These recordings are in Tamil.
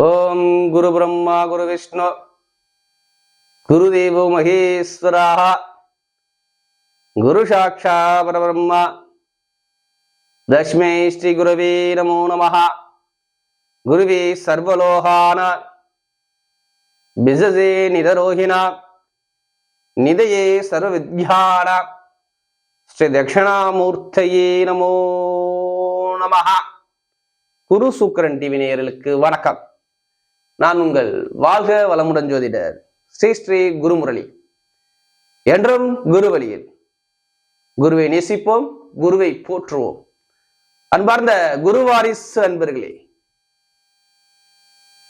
ஓம் குரு பிரம்மா குரு விஷ்ணு. குரு தேவோ மகேஸ்வராக. குரு சாட்சா பரபிரம்மா. தஷ்மே ஸ்ரீ குருவே நமோ நம குருவே சர்வலோகான. பிசசே நிதரோகிணா நிதையே சர்வ வித்யான ஸ்ரீ தட்சிணாமூர்த்தையே நமோ நம குரு சுக்கரன் டிவி நேயர்களுக்கு வணக்கம். நான் உங்கள் வாழ்க வளமுடன் ஜோதிடர் ஸ்ரீ ஸ்ரீ குருமுரளி. என்றும் குரு வழியில் குருவை நேசிப்போம் குருவை போற்றுவோம். அன்பார்ந்த குருவாரிசு அன்பர்களே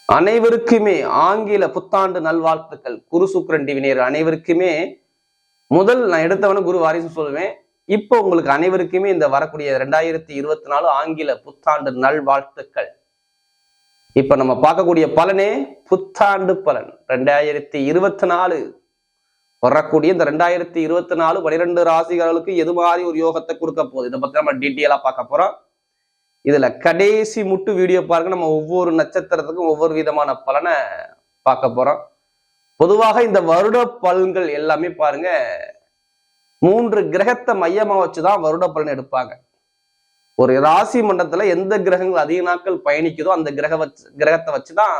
அனைவருக்குமே ஆங்கில புத்தாண்டு நல்வாழ்த்துக்கள். குரு சுக்கரன் டிவினியர் அனைவருக்குமே. முதல் நான் எடுத்தவன குரு வாரிசு சொல்லுவேன். இப்போ உங்களுக்கு அனைவருக்குமே இந்த வரக்கூடிய ரெண்டாயிரத்தி இருபத்தி நாலு ஆங்கில புத்தாண்டு நல்வாழ்த்துக்கள். இப்ப நம்ம பார்க்கக்கூடிய பலனே புத்தாண்டு பலன். ரெண்டாயிரத்தி இருபத்தி நாலு. வரக்கூடிய இந்த ரெண்டாயிரத்தி இருபத்தி நாலு பனிரெண்டு ராசிகளுக்கு எது மாதிரி ஒரு யோகத்தை கொடுக்க போகுது? இதை பத்தி நம்ம டீட்டெயிலா பார்க்க போறோம். இதுல கடைசி முட்டு வீடியோ பாருங்க. நம்ம ஒவ்வொரு நட்சத்திரத்துக்கும் ஒவ்வொரு விதமான பலனை பார்க்க போறோம். பொதுவாக இந்த வருட பலன்கள் எல்லாமே பாருங்க மூன்று கிரகத்தை மையமா வச்சுதான் வருட பலன் எடுப்பாங்க. ஒரு ராசி மண்டலத்துல எந்த கிரகங்கள் அதிக நாட்கள் பயணிக்குதோ அந்த கிரக வச்சு கிரகத்தை வச்சுதான்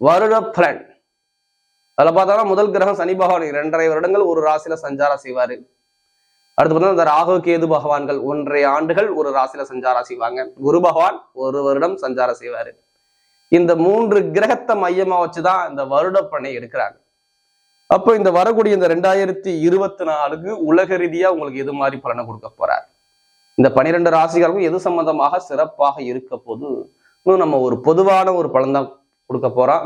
வருட பலன். அதுல பார்த்தோம்னா முதல் கிரகம் சனி பகவான். இரண்டரை வருடங்கள் ஒரு ராசியில சஞ்சாரம் செய்வாரு. அடுத்து பார்த்தா இந்த ராகு கேது பகவான்கள் ஒன்றரை ஆண்டுகள் ஒரு ராசியில சஞ்சாரம் செய்வாங்க. குரு பகவான் ஒரு வருடம் சஞ்சாரம் செய்வாரு. இந்த மூன்று கிரகத்தை மையமா வச்சுதான் இந்த வருட பணி எடுக்கிறாங்க. அப்போ இந்த வரக்கூடிய இந்த ரெண்டாயிரத்தி இருபத்தி நாலுக்கு உலக ரீதியா உங்களுக்கு எது மாதிரி பலனை கொடுக்க போறாரு? இந்த பனிரெண்டு ராசிகளுக்கும் எது சம்பந்தமாக சிறப்பாக இருக்க போது இன்னும் நம்ம ஒரு பொதுவான ஒரு பலன் தான் கொடுக்க போறோம்.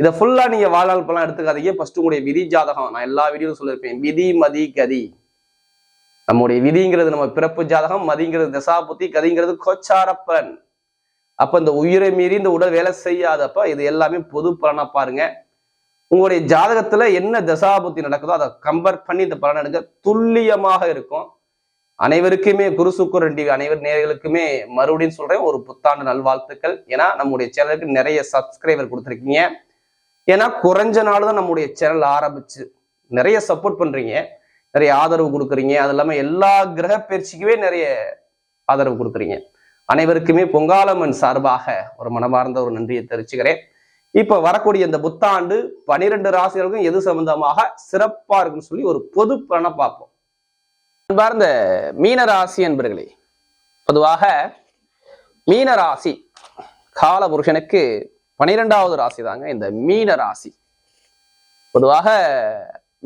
இதை ஃபுல்லா நீங்க வாழ்நாள் பலன் எடுத்துக்காதீங்க. ஃபர்ஸ்ட் உங்களுடைய விதி ஜாதகம் நான் எல்லா வீடியோவும் சொல்லியிருப்பேன். விதி மதி கதி. நம்முடைய விதிங்கிறது நம்ம பிறப்பு ஜாதகம் மதிங்கிறது தசாபுத்தி கதிங்கிறது கோச்சார பலன். அப்ப இந்த உயிரை மீறி இந்த உடல் வேலை செய்யாதப்ப இது எல்லாமே பொது பலனா பாருங்க. உங்களுடைய ஜாதகத்துல என்ன தசாபுத்தி நடக்குதோ அதை கம்பேர் பண்ணி இந்த பலன் எடுக்க துல்லியமாக இருக்கும். அனைவருக்குமே குரு சுக்கரன் டிவி அனைவர் நேர்களுக்குமே மறுபடியும் சொல்றேன் ஒரு புத்தாண்டு நல்வாழ்த்துக்கள். ஏன்னா நம்முடைய சேனலுக்கு நிறைய சப்ஸ்கிரைபர் கொடுத்துருக்கீங்க. ஏன்னா குறைஞ்ச நாள் தான் நம்முடைய சேனல் ஆரம்பிச்சு. நிறைய சப்போர்ட் பண்றீங்க. நிறைய ஆதரவு கொடுக்குறீங்க. அது இல்லாம எல்லா கிரக பயிற்சிக்குமே நிறைய ஆதரவு கொடுக்குறீங்க. அனைவருக்குமே பொங்காலம்மன் சார்பாக ஒரு மனமார்ந்த ஒரு நன்றியை தெரிவிச்சுக்கிறேன். இப்ப வரக்கூடிய இந்த புத்தாண்டு பனிரெண்டு ராசிகளுக்கும் எது சம்பந்தமாக சிறப்பா இருக்குன்னு சொல்லி ஒரு பொது பலனை பார்ப்போம். அன்பார்ந்த மீனராசி என்பர்களே பொதுவாக மீனராசி கால புருஷனுக்கு பனிரெண்டாவது ராசி தாங்க இந்த மீன ராசி பொதுவாக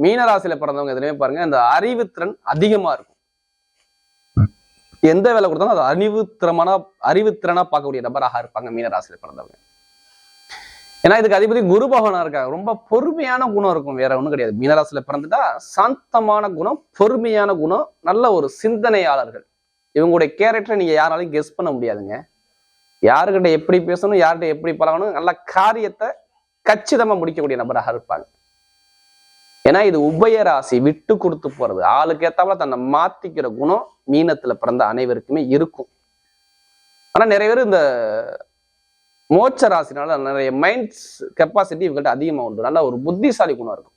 மீனராசியில பிறந்தவங்க எதுலையுமே பாருங்க இந்த அறிவுத்திறன் அதிகமா இருக்கும். எந்த வேலை கொடுத்தாலும் அது அறிவுத்திறமான அறிவுத்திறனா பார்க்கக்கூடிய நபராக இருப்பாங்க மீனராசியில பிறந்தவங்க. ஏன்னா இதுக்கு அதிபதி குரு பகவானா இருக்காங்க ரொம்ப பொறுமையான குணம் இருக்கும். வேற ஒண்ணும் கிடையாது. மீனராசியில பிறந்துட்டா சாந்தமான குணம் பொறுமையான குணம் நல்ல ஒரு சிந்தனையாளர்கள். இவங்களுடைய கேரக்டரை நீங்க யாராலையும் கெஸ் பண்ண முடியாதுங்க. யாருக்கிட்ட எப்படி பேசணும் யார்கிட்ட எப்படி பழகணும் நல்ல காரியத்தை கச்சிதமா முடிக்கக்கூடிய நபராக இருப்பாங்க. ஏன்னா இது உபய ராசி விட்டு கொடுத்து போறது. ஆளுக்கு ஏத்தாப்புல தன்னை மாத்திக்கிற குணம் மீனத்துல பிறந்த அனைவருக்குமே இருக்கும். ஆனா நிறைய பேர் இந்த மோட்ச ராசினால நிறைய மைண்ட்ஸ் கெப்பாசிட்டி இவங்கள்ட்ட அதிகமாக உண்டு. நல்ல ஒரு புத்திசாலி குணம் இருக்கும்.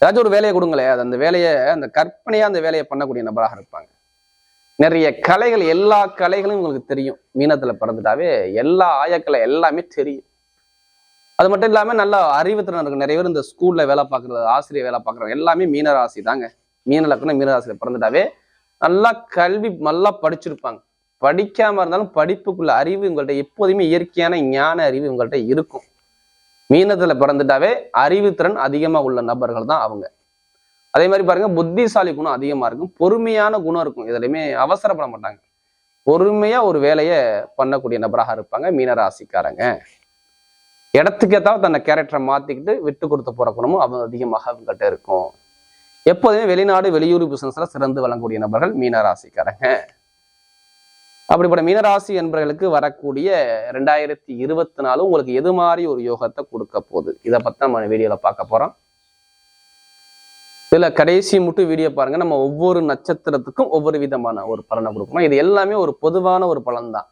ஏதாச்சும் ஒரு வேலையை கொடுங்களேன். அது அந்த வேலையை அந்த கற்பனையா அந்த வேலையை பண்ணக்கூடிய நபராக இருப்பாங்க. நிறைய கலைகள் எல்லா கலைகளும் உங்களுக்கு தெரியும். மீனத்தில் பிறந்துட்டாவே எல்லா ஆயக்கலை எல்லாமே தெரியும். அது மட்டும் இல்லாமல் நல்ல அறிவுத்திறன் இருக்கு. நிறைய பேர் இந்த ஸ்கூல்ல வேலை பார்க்கறது ஆசிரியர் வேலை பார்க்கறவங்க எல்லாமே மீனராசி தாங்க மீன லக்கணம் மீனராசியில் பிறந்துட்டாவே நல்லா கல்வி நல்லா படிச்சிருப்பாங்க. படிக்காம இருந்தாலும் படிப்புக்குள்ள அறிவு உங்கள்ட்ட எப்போதுமே இயற்கையான ஞான அறிவு உங்கள்ட்ட இருக்கும். மீனத்துல பிறந்துட்டாவே அறிவுத்திறன் அதிகமா உள்ள நபர்கள் தான் அவங்க. அதே மாதிரி பாருங்க புத்திசாலி குணம் அதிகமா இருக்கும். பொறுமையான குணம் இருக்கும். இதுலையுமே அவசரப்பட மாட்டாங்க. பொறுமையா ஒரு வேலையை பண்ணக்கூடிய நபராக இருப்பாங்க மீனராசிக்காரங்க. இடத்துக்கேத்தாலும் தன்னை கேரக்டரை மாத்திக்கிட்டு விட்டு கொடுத்து போற குணமும் அவங்க அதிகமாக அவங்ககிட்ட இருக்கும். எப்போதுமே வெளிநாடு வெளியூர் பிசினஸ்ல சிறந்து வழங்கக்கூடிய நபர்கள் மீனராசிக்காரங்க. அப்படிப்பட்ட மீனராசி என்பவர்களுக்கு வரக்கூடிய ரெண்டாயிரத்தி இருபத்தி நாலு உங்களுக்கு எது மாதிரி ஒரு யோகத்தை கொடுக்க போகுது? இதை பத்தி நம்ம வீடியோல பார்க்க போறோம். இதில் கடைசி மட்டும் வீடியோ பாருங்க. நம்ம ஒவ்வொரு நட்சத்திரத்துக்கும் ஒவ்வொரு விதமான ஒரு பலனை கொடுக்கணும். இது எல்லாமே ஒரு பொதுவான ஒரு பலன் தான்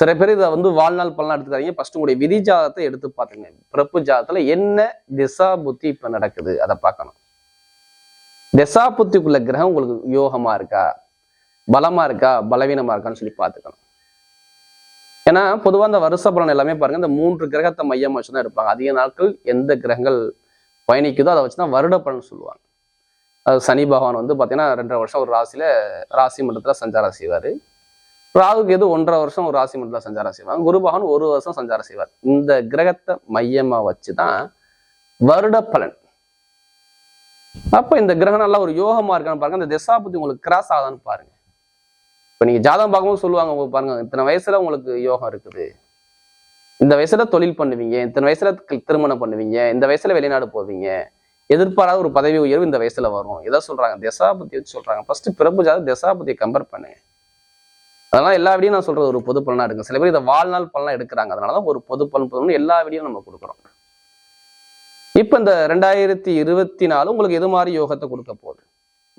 சில பேர் இதை வந்து வாழ்நாள் பலனாக எடுத்துக்காதீங்க. ஃபஸ்ட்டு உங்களுடைய விதி ஜாதத்தை எடுத்து பார்த்துங்க பிறப்பு ஜாதத்தில் என்ன திசா புத்தி இப்ப நடக்குது? அதை பார்க்கணும். திசா புத்திக்குள்ள கிரகம் உங்களுக்கு யோகமா இருக்கா? பலமா இருக்கா? பலவீனமா இருக்கான்னு சொல்லி பார்த்துக்கணும். ஏன்னா பொதுவா அந்த வருஷ பலன் எல்லாமே பாருங்க இந்த மூன்று கிரகத்தை மையம் வச்சு தான் இருப்பாங்க. அதிக நாட்கள் எந்த கிரகங்கள் பயணிக்குதோ அதை வச்சு தான் வருட பலன் சொல்லுவாங்க. அது சனி பகவான் வந்து பார்த்தீங்கன்னா ரெண்டரை வருஷம் ஒரு ராசியில ராசி மண்டலத்தில் சஞ்சாரம் செய்வார். ராகுக்கு எது ஒன்றரை வருஷம் ஒரு ராசி மண்டலத்தில் சஞ்சாரம் செய்வாங்க. குரு பகவான் ஒரு வருஷம் சஞ்சாரம் செய்வார். இந்த கிரகத்தை மையமா வச்சு தான் வருட பலன். அப்போ இந்த கிரகம் நல்லா ஒரு யோகமா இருக்கான்னு பாருங்க அந்த திசாபுத்தி உங்களுக்கு கிராஸ் ஆகுதான்னு பாருங்க. இப்போ நீங்கள் ஜாதகம் பார்க்கும்போது சொல்லுவாங்க உங்களுக்கு பாருங்க இத்தனை வயசுல உங்களுக்கு யோகம் இருக்குது. இந்த வயசுல தொழில் பண்ணுவீங்க இத்தனை வயசுல திருமணம் பண்ணுவீங்க இந்த வயசுல வெளிநாடு போவீங்க எதிர்பாராத ஒரு பதவி உயர்வு இந்த வயசுல வரும். எதை சொல்றாங்க தசாபதி வச்சு சொல்றாங்க. ஃபர்ஸ்ட் பிறப்பு ஜாதகம் தசாபதியை கம்பேர் பண்ணுங்க அதனால எல்லா வீடியும் நான் சொல்றது ஒரு பொது பலனா எடுங்க சில பேர் இதை வாழ்நாள் பலனா எடுக்கிறாங்க. அதனாலதான் ஒரு பொது பலன் பொதுன்னு எல்லா வீடியும் நம்ம கொடுக்குறோம். இப்போ இந்த ரெண்டாயிரத்தி இருபத்தி நாலு உங்களுக்கு எது மாதிரி யோகத்தை கொடுக்க போகுது?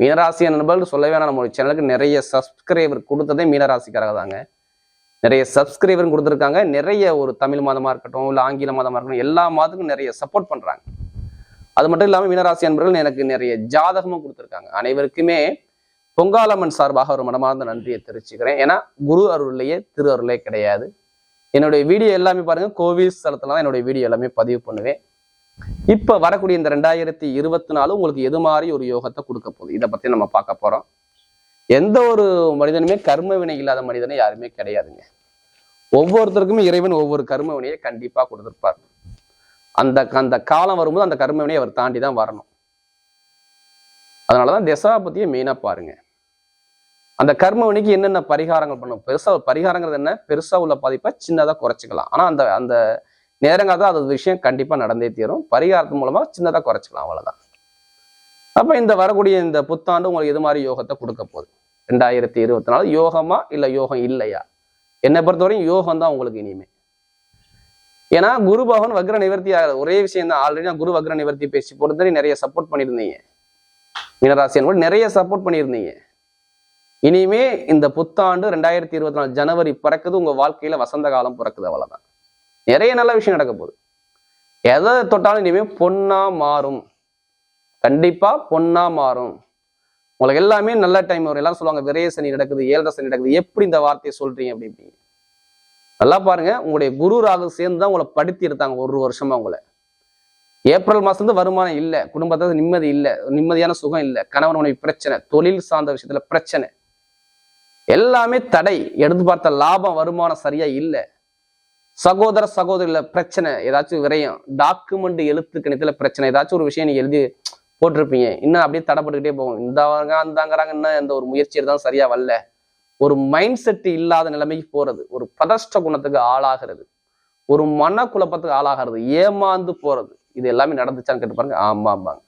மீனராசி நண்பர்கள் சொல்லவே வேணாம். நம்ம சேனலுக்கு நிறைய சப்ஸ்கிரைபர் கொடுத்ததே மீனராசிக்காரங்க தாங்க நிறைய சப்ஸ்கிரைபரும் கொடுத்துருக்காங்க. நிறைய ஒரு தமிழ் மாதமாக இருக்கட்டும் இல்லை ஆங்கில மாதமாக இருக்கட்டும் எல்லா மாதத்துக்கும் நிறைய சப்போர்ட் பண்ணுறாங்க அது மட்டும் இல்லாமல் மீனராசி அன்பர்கள் எனக்கு நிறைய ஜாதகமும் கொடுத்துருக்காங்க. அனைவருக்குமே பொங்காலம்மன் சார்பாக ஒரு மனமார்ந்த நன்றியை தெரிவிச்சுக்கிறேன். ஏன்னா குரு அருள்லையே திரு அருளே கிடையாது. என்னுடைய வீடியோ எல்லாமே பாருங்கள் கோவில் ஸ்தலத்தில் தான் என்னுடைய வீடியோ எல்லாமே பதிவு பண்ணுவேன். இப்ப வரக்கூடிய இந்த ரெண்டாயிரத்தி இருபத்தி நாலு உங்களுக்கு எது மாதிரி ஒரு யோகத்தை கொடுக்க போகுது? இதை பத்தி நம்ம பார்க்க போறோம். எந்த ஒரு மனிதனுமே கர்ம வினை இல்லாத மனிதனே யாருமே கிடையாதுங்க. ஒவ்வொருத்தருக்குமே இறைவன் ஒவ்வொரு கர்ம வினையை கண்டிப்பா கொடுத்துருப்பார். அந்த அந்த காலம் வரும்போது அந்த கர்ம வினையை அவர் தாண்டி தான் வரணும். அதனாலதான் திசா பத்தியே மெயினாக பாருங்க. அந்த கர்ம வினைக்கு என்னென்ன பரிகாரங்கள் பண்ணணும்? பெருசா பரிகாரங்கிறது என்ன? பெருசா உள்ள பாதிப்பை சின்னதா குறைச்சிக்கலாம். ஆனா அந்த அந்த நேரங்கள் தான் அது விஷயம் கண்டிப்பா நடந்தே தீரும். பரிகாரத்து மூலமா சின்னதா குறைச்சிக்கலாம் அவ்வளவுதான். அப்ப இந்த வரக்கூடிய இந்த புத்தாண்டு உங்களுக்கு எது மாதிரி யோகத்தை கொடுக்க போகுது? ரெண்டாயிரத்தி இருபத்தி நாலு யோகமா இல்ல யோகம் இல்லையா? என்னை பொறுத்தவரையும் யோகம் தான் உங்களுக்கு இனிமே. ஏன்னா குரு பகவான் வக்ர நிவர்த்தி ஆகிற ஒரே விஷயம் தான். ஆல்ரெடி நான் குரு வக்ர நிவர்த்தி பேசி பொறுத்தவரை நிறைய சப்போர்ட் பண்ணியிருந்தீங்க. மீனராசியன் கூட நிறைய சப்போர்ட் பண்ணியிருந்தீங்க. இனிமே இந்த புத்தாண்டு ரெண்டாயிரத்தி இருபத்தி நாலு ஜனவரி பிறக்குது உங்க வாழ்க்கையில வசந்த காலம் பிறக்குது அவ்வளவுதான். நிறைய நல்ல விஷயம் நடக்க போகுது. எதை தொட்டாலும் இனிமேல் பொண்ணா மாறும். கண்டிப்பா பொண்ணா மாறும். உங்களுக்கு எல்லாமே நல்ல டைம் வரும். எல்லாரும் சொல்லுவாங்க விரைய சனி நடக்குது ஏழரை சனி நடக்குது. எப்படி இந்த வார்த்தையை சொல்றீங்க அப்படி நல்லா பாருங்க உங்களுடைய குரு ராகு சேர்ந்து தான் உங்களை படுத்தி எடுத்தாங்க ஒரு வருஷமா உங்களை. ஏப்ரல் மாசம் இருந்து வருமானம் இல்லை குடும்பத்துல நிம்மதி இல்லை நிம்மதியான சுகம் இல்லை கணவன் மனைவி பிரச்சனை தொழில் சார்ந்த விஷயத்துல பிரச்சனை. எல்லாமே தடை. எடுத்து பார்த்த லாபம் வருமானம் சரியா இல்லை. சகோதர சகோதரில பிரச்சனை ஏதாச்சும் விரயம் டாக்குமெண்ட் எழுத்து கணித்துல பிரச்சனை ஏதாச்சும் ஒரு விஷயம் நீ எழுதி போட்டிருப்பீங்க. இன்னும் அப்படியே தடைப்பட்டுக்கிட்டே போகும். இந்தவங்க அந்தாங்கிறாங்க இன்னும் இந்த ஒரு முயற்சி தான் சரியா வரல. ஒரு மைண்ட் செட் இல்லாத நிலைமைக்கு போறது ஒரு பதஷ்ட குணத்துக்கு ஆளாகிறது ஒரு மன குழப்பத்துக்கு ஆளாகிறது ஏமாந்து போறது இது எல்லாமே நடந்துச்சான்னு கேட்டு பாருங்க. ஆமா ஆமாங்க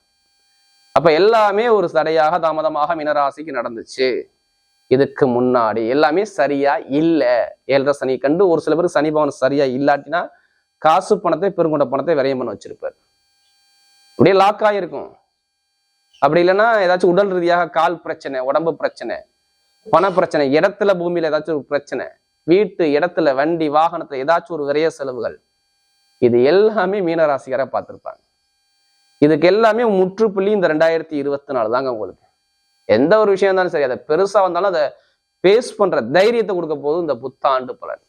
அப்ப எல்லாமே ஒரு தடையாக தாமதமாக மினராசிக்கு நடந்துச்சு. இதுக்கு முன்னாடி எல்லாமே சரியா இல்ல. ஏழரை சனி கண்டு ஒரு சில பேருக்கு சனி பவன் சரியா இல்லாட்டினா காசு பணத்தை பெருங்கொண்ட பணத்தை விரயம் பண்ண வச்சிருப்பார். அப்படியே லாக் ஆகிருக்கும் அப்படி இல்லைன்னா ஏதாச்சும் உடல் ரீதியாக கால் பிரச்சனை உடம்பு பிரச்சனை பண பிரச்சனை இடத்துல பூமியில ஏதாச்சும் ஒரு பிரச்சனை வீட்டு இடத்துல வண்டி வாகனத்துல ஏதாச்சும் ஒரு விரைய செலவுகள் இது எல்லாமே மீனராசிக்கார பார்த்திருப்பாங்க. இதுக்கு எல்லாமே முற்றுப்புள்ளி இந்த ரெண்டாயிரத்தி இருபத்தி நாலு தாங்க உங்களுக்கு. எந்த ஒரு விஷயம் இருந்தாலும் சரி அதை பெருசா வந்தாலும் அதை பேஸ் பண்ற தைரியத்தை கொடுக்க போதும் இந்த புத்தாண்டு பலன்.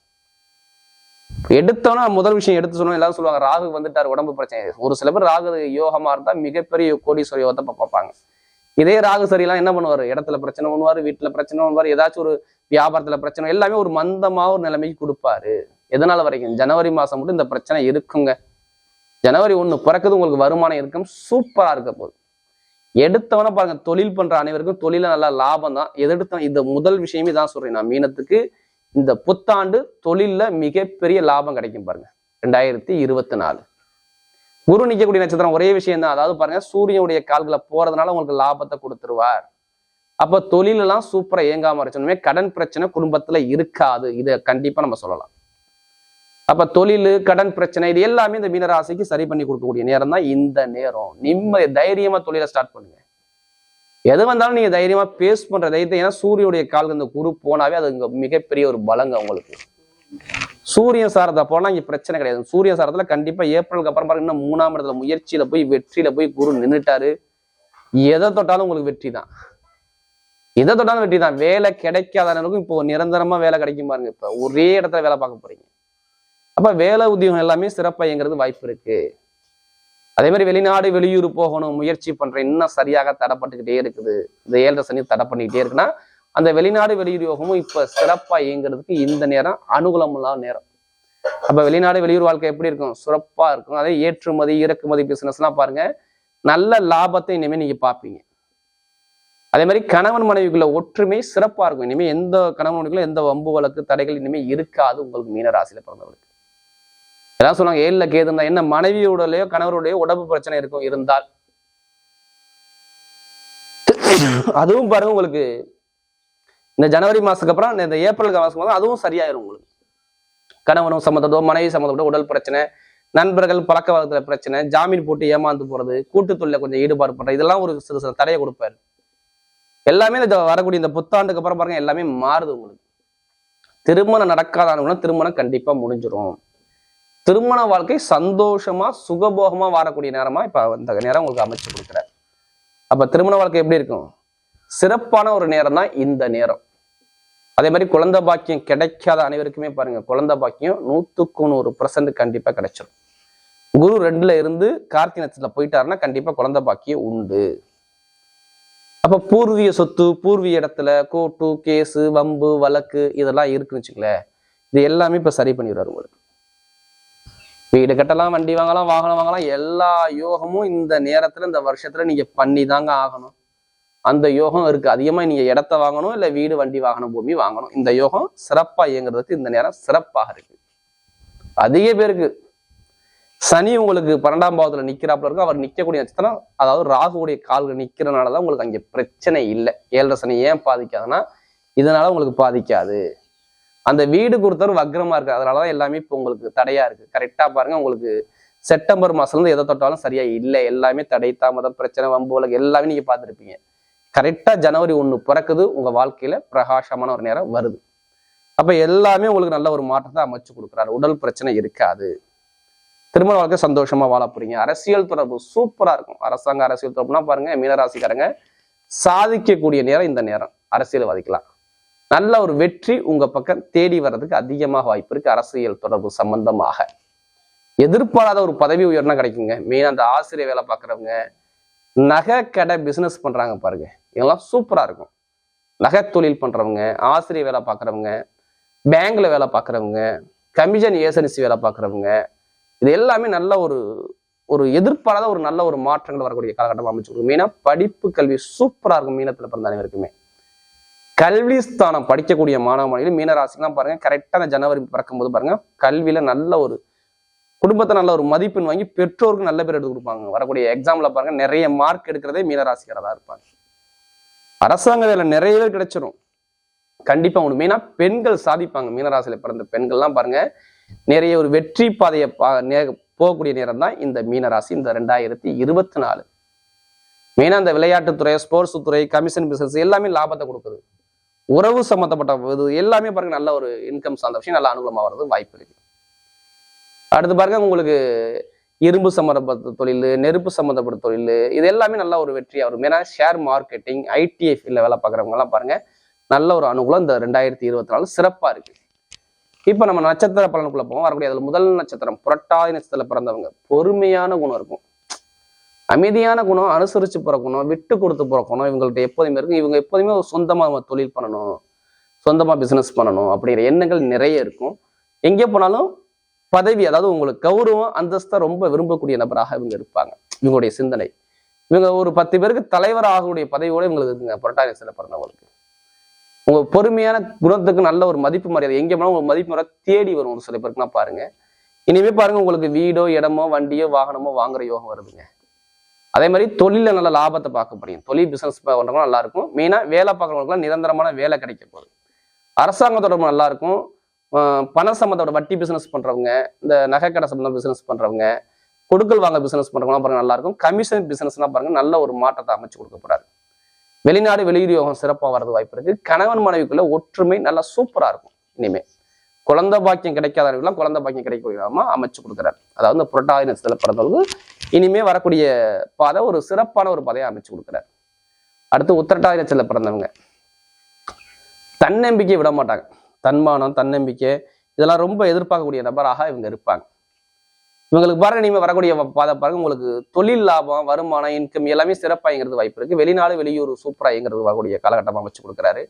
எடுத்தோன்னா முதல் விஷயம் எடுத்து சொன்னோம் எல்லாரும் சொல்லுவாங்க ராகு வந்துட்டார் உடம்பு பிரச்சனை. ஒரு சில பேர் ராகு யோகமா இருந்தா மிகப்பெரிய கோடீஸ்வர யோகத்தை பார்ப்பாங்க. இதே ராகு சரியெல்லாம் என்ன பண்ணுவாரு? இடத்துல பிரச்சனை பண்ணுவாரு வீட்டுல பிரச்சனை பண்ணுவாரு ஏதாச்சும் ஒரு வியாபாரத்துல பிரச்சனை எல்லாமே ஒரு மந்தமா ஒரு நிலைமைக்கு கொடுப்பாரு. எதனால வரைக்கும்? ஜனவரி மாசம் மட்டும் இந்த பிரச்சனை இருக்குங்க. ஜனவரி ஒண்ணு பிறக்குது உங்களுக்கு வருமானம் இருக்கும் சூப்பரா இருக்க போகுது. எடுத்தவன பாருங்க தொழில் பண்ற அனைவருக்கும் தொழில நல்ல லாபம் தான் எதெடுத்த இந்த முதல் விஷயமே தான் சொல்றேன் நான். மீனத்துக்கு இந்த புத்தாண்டு தொழில்ல மிகப்பெரிய லாபம் கிடைக்கும் பாருங்க. ரெண்டாயிரத்தி இருபத்தி நாலு குரு நிற்கக்கூடிய நட்சத்திரம் ஒரே விஷயம் தான் அதாவது பாருங்க சூரியனுடைய கால்களை போறதுனால உங்களுக்கு லாபத்தை கொடுத்துருவார். அப்ப தொழிலெல்லாம் சூப்பரா இயங்காம இருக்கணுமே. கடன் பிரச்சனை குடும்பத்துல இருக்காது. இதை கண்டிப்பா நம்ம சொல்லலாம். அப்ப தொழில் கடன் பிரச்சனை இது எல்லாமே இந்த மீனராசிக்கு சரி பண்ணி கொடுக்கக்கூடிய நேரம் தான் இந்த நேரம். நிம்மதி தைரியமா தொழிலை ஸ்டார்ட் பண்ணுங்க. எது வந்தாலும் நீங்க தைரியமா பேஸ் பண்ற தைரியத்தை ஏன்னா சூரியனுடைய கால்கள் இந்த குரு போனாவே அது இங்க மிகப்பெரிய ஒரு பலங்க உங்களுக்கு. சூரியன் சாரத்தை போனா இங்க பிரச்சனை கிடையாது. சூரியன் சாரத்துல கண்டிப்பா ஏப்ரலுக்கு அப்புறம் பாருங்க இன்னும் மூணாம் இடத்துல முயற்சியில போய் வெற்றியில போய் குரு நின்றுட்டாரு எதை தொட்டாலும் உங்களுக்கு வெற்றி தான். எதை தொட்டாலும் வெற்றி தான். வேலை கிடைக்காதவனுக்கும் இப்போ நிரந்தரமா வேலை கிடைக்கும் பாருங்க. இப்ப ஒரே இடத்துல வேலை பார்க்க போறீங்க. அப்ப வேலை உத்தியோகம் எல்லாமே சிறப்பைங்கிறது வாய்ப்பு இருக்கு. அதே மாதிரி வெளிநாடு வெளியூர் போகணும் முயற்சி பண்ற இன்னும் சரியாக தடைப்பட்டுக்கிட்டே இருக்குது. இந்த ஏழரை சனி தடை பண்ணிக்கிட்டே இருக்குன்னா அந்த வெளிநாடு வெளியூர் யோகமும் இப்ப சிறப்பா இயங்குறதுக்கு இந்த நேரம் அனுகூலமில்லாத நேரம். அப்ப வெளிநாடு வெளியூர் வாழ்க்கை எப்படி இருக்கும்? சிறப்பா இருக்கும். அதே ஏற்றுமதி இறக்குமதி பிசினஸ்லாம் பாருங்க. நல்ல லாபத்தை இனிமே நீங்க பார்ப்பீங்க. அதே மாதிரி கணவன் மனைவிக்குள்ள ஒற்றுமை சிறப்பா இருக்கும். இனிமே எந்த கணவன் மனைவிக்குள்ள எந்த வம்பு வழக்கு தடைகள் இனிமே இருக்காது உங்களுக்கு மீனராசியில பிறந்தவர்களுக்கு ஏதாவது சொன்னாங்க ஏழுல கேது இருந்தா என்ன மனைவியோடலையோ கணவருடைய உடம்பு பிரச்சனை இருக்கும் இருந்தால். அதுவும் பாருங்க உங்களுக்கு. இந்த ஜனவரி மாசத்துக்கு அப்புறம் இந்த ஏப்ரல் மாசம் அதுவும் சரியாயிரும் உங்களுக்கு. கணவனும் சம்மந்தத்தோ மனைவி சம்மந்தப்பட்ட உடல் பிரச்சனை நண்பர்கள் பழக்க வழக்கத்துல பிரச்சனை ஜாமீன் போட்டு ஏமாந்து போறது கூட்டு தொழில கொஞ்சம் ஈடுபாடு பண்றது இதெல்லாம் ஒரு சிறு சிறு தடையை கொடுப்பாரு. எல்லாமே இந்த வரக்கூடிய இந்த புத்தாண்டுக்கு அப்புறம் பாருங்க எல்லாமே மாறுது உங்களுக்கு. திருமணம் நடக்காதவங்களும் திருமணம் கண்டிப்பா முடிஞ்சிடும் திருமண வாழ்க்கை சந்தோஷமா சுகபோகமா வரக்கூடிய நேரமா இப்ப இந்த நேரம் உங்களுக்கு அமைச்சு கொடுக்குறாரு. அப்ப திருமண வாழ்க்கை எப்படி இருக்கும்? சிறப்பான ஒரு நேரம் தான் இந்த நேரம். அதே மாதிரி குழந்தை பாக்கியம் கிடைக்காத அனைவருக்குமே பாருங்க குழந்தை பாக்கியம் நூத்துக்கு நூறு பர்சன்ட் கண்டிப்பா கிடைச்சிடும் குரு ரெண்டுல இருந்து கார்த்தி நட்சத்திரத்துல போயிட்டாருன்னா கண்டிப்பா குழந்தை பாக்கியம் உண்டு. அப்ப பூர்வீக சொத்து பூர்வீக இடத்துல கோட்டு கேஸு வம்பு வழக்கு இதெல்லாம் இருக்குன்னு வச்சுக்கல இது எல்லாமே இப்ப சரி பண்ணிடுவாரு உங்களுக்கு. வீடு கட்டலாம் வண்டி வாங்கலாம் வாகனம் வாங்கலாம் எல்லா யோகமும் இந்த நேரத்துல இந்த வருஷத்துல நீங்க பண்ணி தாங்க ஆகணும். அந்த யோகம் இருக்கு. அதிகமா நீங்க இடத்த வாங்கணும் இல்ல வீடு வண்டி வாகனம் பூமி வாங்கணும். இந்த யோகம் சிறப்பா இயங்குறதுக்கு இந்த நேரம் சிறப்பாக இருக்கு. அதிக பேருக்கு சனி உங்களுக்கு பன்னெண்டாம் பாவத்துல நிக்கிறாப்புல இருக்கும் அவர் நிக்கக்கூடிய நட்சத்திரம் அதாவது ராகுடைய கால்கள் நிக்கிறனாலதான் உங்களுக்கு அங்க பிரச்சனை இல்லை. ஏழரை சனி ஏன் பாதிக்காதுன்னா இதனால உங்களுக்கு பாதிக்காது. அந்த வீடு கொடுத்தவர் வக்ரமா இருக்கு அதனாலதான் எல்லாமே இப்போ உங்களுக்கு தடையா இருக்கு. கரெக்டா பாருங்க உங்களுக்கு செப்டம்பர் மாசத்துல இருந்து எதை தொட்டாலும் சரியா இல்லை. எல்லாமே தடை தாமதம் பிரச்சனை வம்பு உலகம் எல்லாமே நீங்க பார்த்துருப்பீங்க. கரெக்டா ஜனவரி ஒன்று பிறக்குது உங்க வாழ்க்கையில பிரகாசமான ஒரு நேரம் வருது. அப்ப எல்லாமே உங்களுக்கு நல்ல ஒரு மாற்றத்தை அமைச்சு கொடுக்குறாரு. உடல் பிரச்சனை இருக்காது. திருமண வாழ்க்கை சந்தோஷமா வாழ போறீங்க. அரசியல் தொடர்பு சூப்பரா இருக்கும். அரசாங்க அரசியல் தொடர்புனா பாருங்க மீனராசிக்காரங்க சாதிக்கக்கூடிய நேரம் இந்த நேரம். அரசியல்வாதிக்கலாம் நல்ல ஒரு வெற்றி உங்க பக்கம் தேடி வர்றதுக்கு அதிகமாக வாய்ப்பு இருக்கு அரசியல் தொடர்பு சம்பந்தமாக. எதிர்பாராத ஒரு பதவி உயர்னா கிடைக்குங்க. மெயின் அந்த ஆசிரியர் வேலை பார்க்குறவங்க நகை கடை பிசினஸ் பண்றாங்க பாருங்க. இதெல்லாம் சூப்பரா இருக்கும். நகை தொழில் பண்றவங்க ஆசிரியர் வேலை பார்க்குறவங்க பேங்க்ல வேலை பார்க்குறவங்க கமிஷன் ஏசன்சி வேலை பார்க்குறவங்க இது எல்லாமே நல்ல ஒரு ஒரு எதிர்பாராத ஒரு நல்ல ஒரு மாற்றங்கள் வரக்கூடிய காலகட்டமாக அமைச்சு கொடுக்கும் மெயினாக படிப்பு கல்வி சூப்பராக இருக்கும். மீனத்தில் பிறந்த அனைவருக்குமே. கல்வி ஸ்தானம் படிக்கக்கூடிய மாணவ மாணவிகள் மீனராசிலாம் பாருங்க கரெக்டான ஜனவரி பிறக்கும்போது பாருங்க கல்வியில நல்ல ஒரு குடும்பத்தை நல்ல ஒரு மதிப்பெண் வாங்கி பெற்றோருக்கு நல்ல பேர் எடுத்து கொடுப்பாங்க. வரக்கூடிய எக்ஸாம்ல பாருங்க நிறைய மார்க் எடுக்கிறதே மீனராசிக்காரதா இருப்பாங்க. அரசாங்க வேலை நிறையவே கிடைச்சிரும். கண்டிப்பா உங்களுக்கு மெயினா பெண்கள் சாதிப்பாங்க. மீனராசியில பிறந்த பெண்கள்லாம் பாருங்க நிறைய ஒரு வெற்றி பாதையை பா நே- போகக்கூடிய நேரம் தான் இந்த மீனராசி இந்த ரெண்டாயிரத்தி இருபத்தி நாலு. மெயினா இந்த விளையாட்டுத்துறை ஸ்போர்ட்ஸ் துறை கமிஷன் பிசினஸ் எல்லாமே லாபத்தை கொடுக்குது. உறவு சம்மந்தப்பட்ட இது எல்லாமே பாருங்க நல்ல ஒரு இன்கம் சார்ந்த விஷயம் நல்ல அனுகூலமாக வர்றது வாய்ப்பு இருக்கு. அடுத்து பாருங்க உங்களுக்கு இரும்பு சம்மந்தப்பட்ட தொழில் நெருப்பு சம்மந்தப்பட்ட தொழில் இது எல்லாமே நல்ல ஒரு வெற்றியாக வரும். ஏன்னா ஷேர் மார்க்கெட்டிங் ஐடிஐ ஃபீல்டில் வேலை பார்க்குறவங்கலாம் பாருங்க நல்ல ஒரு அனுகூலம் இந்த ரெண்டாயிரத்தி இருபத்தி நாலு சிறப்பாக இருக்கு. இப்போ நம்ம நட்சத்திர பலனுக்குள்ள போவோம். வரக்கூடிய அதில் முதல் நட்சத்திரம் புரட்டாதி நட்சத்திரத்தில் பிறந்தவங்க. பொறுமையான குணம் இருக்கும் அமைதியான குணம் அனுசரிச்சு பிறக்கணும் விட்டு கொடுத்து பிறக்கணும் இவங்கள்ட்ட எப்போதுமே இருக்கும் இவங்க எப்போதுமே சொந்தமாக தொழில் பண்ணணும் சொந்தமாக பிஸ்னஸ் பண்ணணும் அப்படிங்கிற எண்ணங்கள் நிறைய இருக்கும். எங்கே போனாலும் பதவி அதாவது உங்களுக்கு கௌரவம் அந்தஸ்தை ரொம்ப விரும்பக்கூடிய நபராக இவங்க இருப்பாங்க. இவங்களுடைய சிந்தனை. இவங்க ஒரு பத்து பேருக்கு தலைவர் ஆகக்கூடிய பதவியோட இவங்களுக்கு இருக்குங்க புரட்டாசி சில பிறந்தவங்களுக்கு. உங்க பொறுமையான குணத்துக்கு நல்ல ஒரு மதிப்பு மரியாதை எங்கே போனாலும் ஒரு மதிப்பு மரியாதை தேடி வரும் ஒரு சில பேருக்குலாம் பாருங்க. இனிமே பாருங்க உங்களுக்கு வீடோ இடமோ வண்டியோ வாகனமோ வாங்குற யோகம் வருதுங்க. அதே மாதிரி தொழிலில் நல்ல லாபத்தை பார்க்க முடியும். தொழில் பிஸ்னஸ் பண்ணுறவங்களும் நல்லா இருக்கும். மெயினாக வேலை பார்க்குறவங்களுக்குலாம் நிரந்தரமான வேலை கிடைக்க போகுது. அரசாங்க தொடர்பு நல்லா இருக்கும். பண சம்மந்தோட வட்டி பிஸ்னஸ் பண்ணுறவங்க இந்த நகைக்கடை சம்மந்தம் பிஸ்னஸ் பண்ணுறவங்க கொடுக்கல் வாங்க பிஸ்னஸ் பண்ணுறவங்களாம் பாருங்க நல்லா இருக்கும். கமிஷன் பிஸ்னஸ்லாம் பாருங்க நல்ல ஒரு மாற்றத்தை அமைச்சு கொடுக்க வெளிநாடு வெளியூர் சிறப்பாக வரது வாய்ப்பு இருக்குது கணவன் மனைவிக்குள்ள ஒற்றுமை நல்லா சூப்பராக இருக்கும். இனிமே குழந்தை பாக்கியம் கிடைக்காதவர்களும் குழந்தை பாக்கியம் கிடைக்கக்கூடியமா அமைச்சு கொடுக்குறாரு. அதாவது இந்த புரட்டாதி நட்சத்திரத்தில் பிறந்தவர்களுக்கு இனிமே வரக்கூடிய பாதை ஒரு சிறப்பான ஒரு பாதையை அமைச்சு கொடுக்குறாரு. அடுத்து உத்திரட்டாதி நட்சத்திரத்தில் பிறந்தவங்க. தன்னம்பிக்கை விட மாட்டாங்க. தன்மானம் தன்னம்பிக்கை இதெல்லாம் ரொம்ப எதிர்பார்க்கக்கூடிய நபராக இவங்க இருப்பாங்க. இவங்களுக்கு பாருங்க இனிமேல் வரக்கூடிய பாதை பாருங்க உங்களுக்கு தொழில் லாபம் வருமானம் இன்கம் எல்லாமே சிறப்பாங்கிறது வாய்ப்பு இருக்கு. வெளிநாடு வெளியூர் சூப்பராங்கிறது வரக்கூடிய காலகட்டமாக அமைச்சு கொடுக்குறாரு.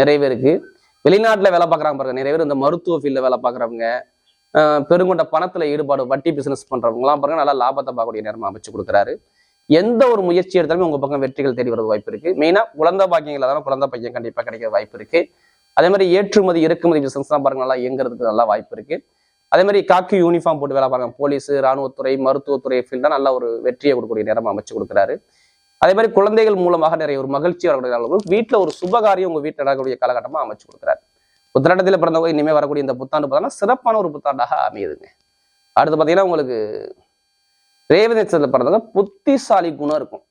நிறைய பேருக்கு வெளிநாட்டில் வேலை பார்க்குறாங்க பாருங்க. நிறைய பேர் இந்த மருத்துவ ஃபீல்டில் வேலை பார்க்குறவங்க பெருங்கொண்ட பணத்தில் ஈடுபாடு வட்டி பிஸ்னஸ் பண்றவங்கலாம் பாருங்க நல்லா லாபத்தை பார்க்கக்கூடிய நேரமாக அமைச்சு கொடுக்குறாரு. எந்த ஒரு முயற்சி எடுத்தாலுமே உங்கள் பக்கம் வெற்றிகள் தேடி வரது வாய்ப்பு இருக்கு. மெயினாக குழந்தை பாக்கியங்கள் தான் குழந்தை பையன் கண்டிப்பாக கிடைக்க வாய்ப்பு இருக்கு. அதே மாதிரி ஏற்றுமதி இறக்குமதி பிசினஸ் தான் பாருங்க நல்லா இயங்குறதுக்கு நல்லா வாய்ப்பு இருக்கு. அதே மாதிரி காக்கி யூனிஃபார்ம் போட்டு வேலை பாருங்க போலீஸ் ராணுவத்துறை மருத்துவத்துறை ஃபீல்டாக நல்ல ஒரு வெற்றியை கொடுக்கக்கூடிய நேரம் அமைச்சு கொடுக்குறாரு. அதே மாதிரி குழந்தைகள் மூலமாக நிறைய ஒரு மகிழ்ச்சி வரக்கூடிய வீட்டில் ஒரு சுபகாரியம் உங்க வீட்டில் நடக்கக்கூடிய காலகட்டமா அமைச்சு கொடுக்குறாரு. புத்தாண்டத்தில் பிறந்தவங்க இனிமேல் வரக்கூடிய இந்த புத்தாண்டு பார்த்தோன்னா சிறப்பான ஒரு புத்தாண்டாக அமையுதுங்க. அடுத்து பார்த்தீங்கன்னா உங்களுக்கு ரேவதி நட்சத்திரத்தில் பிறந்தவங்க புத்திசாலி குணம் இருக்கும்.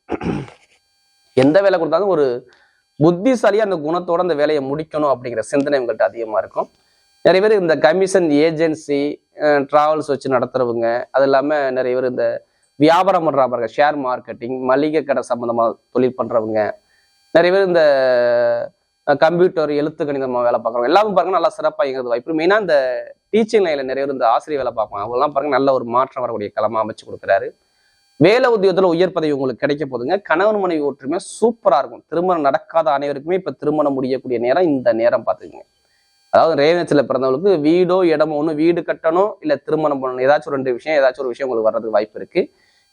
எந்த வேலை கொடுத்தாலும் ஒரு புத்திசாலியாக அந்த குணத்தோட அந்த வேலையை முடிக்கணும் அப்படிங்கிற சிந்தனை உங்கள்கிட்ட அதிகமா இருக்கும். நிறைய பேர் இந்த கமிஷன் ஏஜென்சி டிராவல்ஸ் வச்சு நடத்துறவங்க அது இல்லாம நிறைய பேர் இந்த வியாபாரம் பண்றாங்க ஷேர் மார்க்கெட்டிங் மளிகை கடை சம்மந்தமாக தொழில் பண்றவங்க. நிறைய பேர் இந்த கம்ப்யூட்டர் எழுத்து கணிதமா வேலை பார்க்குறவங்க. எல்லாமே பாருங்க நல்லா சிறப்பாக இயங்குறது வாய்ப்பு. மெயினாக இந்த டீச்சிங் லைனில் நிறைய பேர் இந்த ஆசிரியர் வேலை பார்ப்பாங்க. அவங்களாம் பாருங்க நல்ல ஒரு மாற்றம் வரக்கூடிய களமா அமைச்சு கொடுக்குறாரு. வேலை உத்தியோகத்தில் உயர் பதவி உங்களுக்கு கிடைக்க போதுங்க. கணவன் மனைவி ஒற்றுமை சூப்பரா இருக்கும். திருமணம் நடக்காத அனைவருக்குமே இப்ப திருமணம் முடியக்கூடிய நேரம் இந்த நேரம் பார்த்துக்குங்க. அதாவது ரேவனத்தில் பிறந்தவங்களுக்கு வீடோ இடமோ ஒன்று வீடு கட்டணும் இல்ல திருமணம் பண்ணணும். ஏதாச்சும் ரெண்டு விஷயம் ஏதாச்சும் ஒரு விஷயம் உங்களுக்கு வர்றதுக்கு வாய்ப்பு இருக்கு.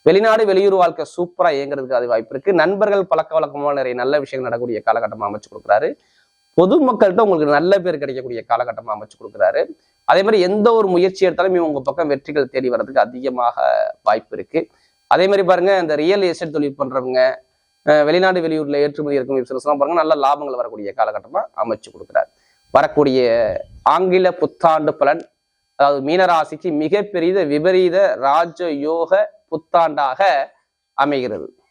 வெளிநாடு வெளியூர் வாழ்க்கை சூப்பரா இயங்குறதுக்கு அது வாய்ப்பு இருக்கு. நண்பர்கள் பழக்க வழக்கமான நிறைய நல்ல விஷயங்கள் நடக்கக்கூடிய காலகட்டமா அமைச்சு கொடுக்குறாரு. பொதுமக்கள்கிட்ட உங்களுக்கு நல்ல பேர் கிடைக்கக்கூடிய காலகட்டமா அமைச்சு கொடுக்குறாரு. அதே மாதிரி எந்த ஒரு முயற்சி எடுத்தாலும் உங்க பக்கம் வெற்றிகள் தேடி வர்றதுக்கு அதிகமாக வாய்ப்பு இருக்கு. அதே மாதிரி பாருங்க இந்த ரியல் எஸ்டேட் தொழில் பண்றவங்க வெளிநாடு வெளியூர்ல ஏற்றுமதி இருக்கும் பிசினஸ்லாம் பாருங்க நல்ல லாபங்கள் வரக்கூடிய காலகட்டமா அமைச்சு கொடுக்குறாரு. வரக்கூடிய ஆங்கில புத்தாண்டு பலன் அதாவது மீனராசிக்கு மிகப்பெரிய விபரீத ராஜ யோக புத்தாண்டாக அமைகிறது.